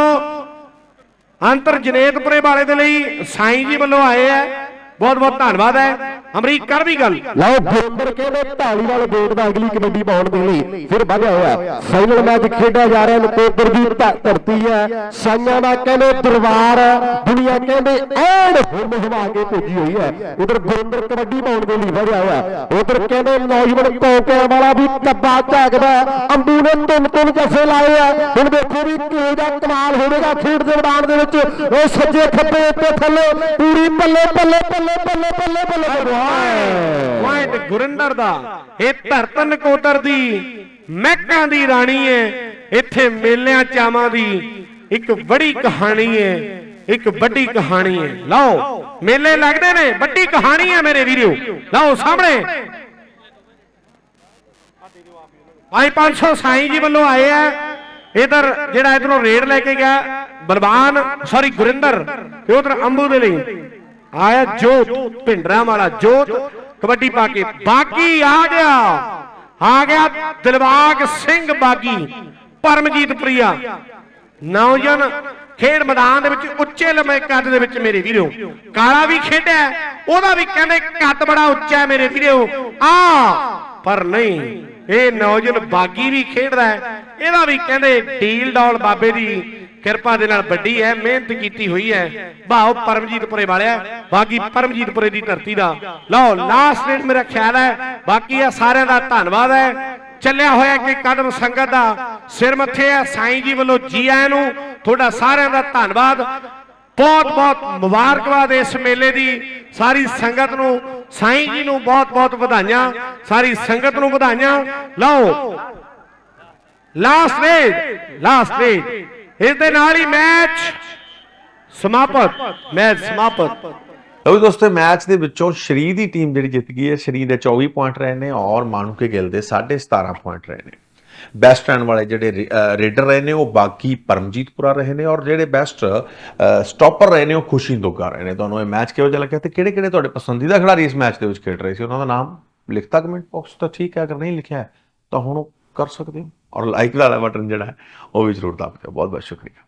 S1: ਅੰਤਰ ਜਨੇਤਪੁਰੇ ਵਾਲੇ ਦੇ ਲਈ ਸਾਈਂ ਜੀ ਵੱਲੋਂ ਆਏ ਆ। ਬਹੁਤ ਬਹੁਤ ਧੰਨਵਾਦ ਹੈ। ਅਮਰੀਕਾ ਦੀ ਗੱਲ।
S2: ਲਓ ਗੁਰਿੰਦਰ ਕਹਿੰਦੇ ਢਾਲੀ ਵਾਲੇ ਗੇਟ ਦਾ ਅਗਲੀ ਕਬੱਡੀ ਪਾਉਣ ਦੇ ਲਈ ਫਿਰ ਵਧਿਆ ਹੋਇਆ ਫਾਈਨਲ ਮੈਚ ਖੇਡਿਆ ਜਾ ਰਿਹਾ ਨਕੋਦਰ ਦੀ ਧਰਤੀ ਹੈ। ਸਾਈਆਂ ਦਾ ਕਹਿੰਦੇ ਦਰਬਾਰ, ਦੁਨੀਆ ਕਹਿੰਦੇ ਐਨ ਹੁਮ ਹਵਾ ਕੇ ਭੇਜੀ ਹੋਈ ਹੈ। ਉਧਰ ਗੁਰਿੰਦਰ ਕਬੱਡੀ ਪਾਉਣ ਦੇ ਲਈ ਵਧਿਆ ਹੋਇਆ ਉਧਰ ਕਹਿੰਦੇ ਨੌਜਵਾਨ ਕੋਕਿਆਂ ਵਾਲਾ ਵੀ ਕੱਬਾ ਝਾਕਦਾ ਅੰਬੂ ਨੇ ਤਿੰਨ ਤਿੰਨ ਜੱਫੇ ਲਾਏ ਆ। ਹੁਣ ਦੇਖੋ ਵੀ ਕਿਹੋ ਦਾ ਕਮਾਲ ਹੋਵੇਗਾ ਖੇਡ ਦੇ ਮੈਦਾਨ ਦੇ ਵਿੱਚ। ਉਹ ਸੱਜੇ ਖੱਬੇ ਉੱਤੇ ਥੱਲੇ, ਪੂਰੀ ਬੱਲੇ ਬੱਲੇ ਬੱਲੇ ਬੱਲੇ ਬੱਲੇ ਬੱਲੇ ਬੱਲੇ
S1: ਪੁਆਇੰਟ ਗੁਰਿੰਦਰ ਦਾ। ਇਹ ਧਰਤਨ ਨਕੋਦਰ ਦੀ ਮਹਿਕਾਂ ਦੀ ਰਾਣੀ ਹੈ ਇੱਥੇ ਮੇਲਿਆਂ ਚਾਵਾਂ ਦੀ ਇੱਕ ਬੜੀ ਕਹਾਣੀ ਹੈ ਇੱਕ ਵੱਡੀ ਕਹਾਣੀ ਹੈ ਲਓ, ਮੇਲੇ ਲੱਗਦੇ ਨੇ। ਵੱਡੀ ਕਹਾਣੀ ਹੈ ਮੇਰੇ ਵੀਰੋ। ਲਓ ਸਾਹਮਣੇ। ਭਾਈ 500 ਸਾਈਂ ਜੀ ਵੱਲੋਂ ਆਏ ਆ। ਇਧਰ ਜਿਹੜਾ ਇਧਰੋਂ ਰੇਡ ਲੈ ਕੇ ਗਿਆ। ਬਲਵਾਨ ਸੌਰੀ ਗੁਰਿੰਦਰ। ਤੇ ਉਧਰ ਅੰਬੂ ਦੇ ਲਈ। ਆਇਆ ਜੋਤ, ਭਿੰਡਰਾਂ ਵਾਲਾ ਜੋਤ, ਕਬੱਡੀ ਪਾ ਕੇ ਬਾਗੀ ਆ ਗਿਆ। ਆ ਗਿਆ ਦਿਲਬਾਗ ਸਿੰਘ ਬਾਗੀ, ਪਰਮਜੀਤ ਪ੍ਰਿਆ। ਨੌਜਵਾਨ ਖੇਡ ਮੈਦਾਨ ਦੇ ਵਿੱਚ ਉੱਚੇ ਲੰਮੇ ਕੱਦ ਦੇ ਵਿੱਚ ਮੇਰੇ ਵੀਰੋ, ਕਾਲਾ ਵੀ ਖੇਡਿਆ, ਉਹਦਾ ਵੀ ਕਹਿੰਦੇ ਕੱਦ ਬੜਾ ਉੱਚਾ ਹੈ ਮੇਰੇ ਵੀਰੋ। ਆ, ਪਰ ਨਹੀਂ, ਇਹ ਨੌਜਵਾਨ ਬਾਗੀ ਵੀ ਖੇਡਦਾ ਹੈ। ਇਹਦਾ ਵੀ ਕਹਿੰਦੇ ਡੀਲ ਡੌਲ ਬਾਬੇ ਦੀ ਕਿਰਪਾ ਦੇ ਨਾਲ ਵੱਡੀ ਹੈ, ਮਿਹਨਤ ਕੀਤੀ ਹੋਈ ਹੈ। ਭਾਉ ਪਰਮਜੀਤਪੁਰੇ ਵਾਲਿਆ, ਬਾਕੀ ਪਰਮਜੀਤਪੁਰੇ ਦੀ ਧਰਤੀ ਦਾ। ਲਓ ਲਾਸਟ ਰੇਟ ਮੇਰਾ ਖਿਆਲ ਹੈ, ਬਾਕੀ ਆ ਸਾਰਿਆਂ ਦਾ ਧੰਨਵਾਦ ਹੈ। ਚੱਲਿਆ ਹੋਇਆ ਕਿ ਕਦਮ ਸੰਗਤ ਦਾ ਸਿਰ ਮੱਥੇ ਹੈ, ਸਾਈਂ ਜੀ ਵੱਲੋਂ ਜੀ ਆਇਆਂ ਨੂੰ ਤੁਹਾਡਾ ਸਾਰਿਆਂ ਦਾ ਧੰਨਵਾਦ। ਬਹੁਤ ਬਹੁਤ ਮੁਬਾਰਕਬਾਦ ਇਸ ਮੇਲੇ ਦੀ। ਸਾਰੀ ਸੰਗਤ ਨੂੰ, ਸਾਈਂ ਜੀ ਨੂੰ ਬਹੁਤ ਬਹੁਤ ਵਧਾਈਆਂ। ਸਾਰੀ ਸੰਗਤ ਨੂੰ ਵਧਾਈਆਂ। ਲਓ ਲਾਸਟ ਰੇਡ ਲਾਸਟ ਰੇਡ ਇਸ ਦੇ ਨਾਲ ਹੀ ਮੈਚ ਸਮਾਪਤ ਮੈਚ ਸਮਾਪਤ।
S3: ਲਓ ਦੋਸਤੋ, ਮੈਚ ਦੇ ਵਿੱਚੋਂ ਸ਼੍ਰੀ ਦੀ ਟੀਮ ਜਿਹੜੀ ਜਿੱਤ ਗਈ ਹੈ, ਸ਼੍ਰੀ ਦੇ 24 ਪੁਆਇੰਟ ਰਹੇ ਨੇ ਔਰ ਮਾਨੂਕੇ ਗਿੱਲ ਦੇ 17.5 ਪੁਆਇੰਟ ਰਹੇ ਨੇ। ਬੈਸਟ ਰਨ ਵਾਲੇ ਜਿਹੜੇ ਰੇ- ਰੇਡਰ ਰਹੇ ਨੇ, ਉਹ ਬਾਕੀ ਪਰਮਜੀਤਪੁਰਾ ਰਹੇ ਨੇ ਔਰ ਜਿਹੜੇ ਬੈਸਟ ਸਟਾਪਰ ਰਹੇ ਨੇ, ਉਹ ਖੁਸ਼ੀ ਦੁੱਗਾ ਰਹੇ ਨੇ। ਤੁਹਾਨੂੰ ਇਹ ਮੈਚ ਕਿਹੋ ਜਿਹਾ ਲੱਗਿਆ ਤੇ ਕਿਹੜੇ ਕਿਹੜੇ ਤੁਹਾਡੇ ਪਸੰਦੀਦਾ ਖਿਡਾਰੀ ਇਸ ਮੈਚ ਦੇ ਵਿੱਚ ਖੇਡ ਰਹੇ ਸੀ? ਉਹਨਾਂ ਦਾ ਨਾਮ ਲਿਖਤਾ ਕਮੈਂਟ ਬਾਕਸ ਤਾਂ ਠੀਕ ਹੈ, ਅਗਰ ਨਹੀਂ ਲਿਖਿਆ ਤਾਂ ਹੁਣ ਉਹ ਕਰ ਸਕਦੇ ਹੋ। ਔਰ ਲਾਈਕ ਵਾਲਾ ਬਟਨ ਜਿਹੜਾ ਉਹ ਵੀ ਜ਼ਰੂਰ ਦਬਾ ਦਿਓ ਬਹੁਤ ਬਹੁਤ ਸ਼ੁਕਰੀਆ।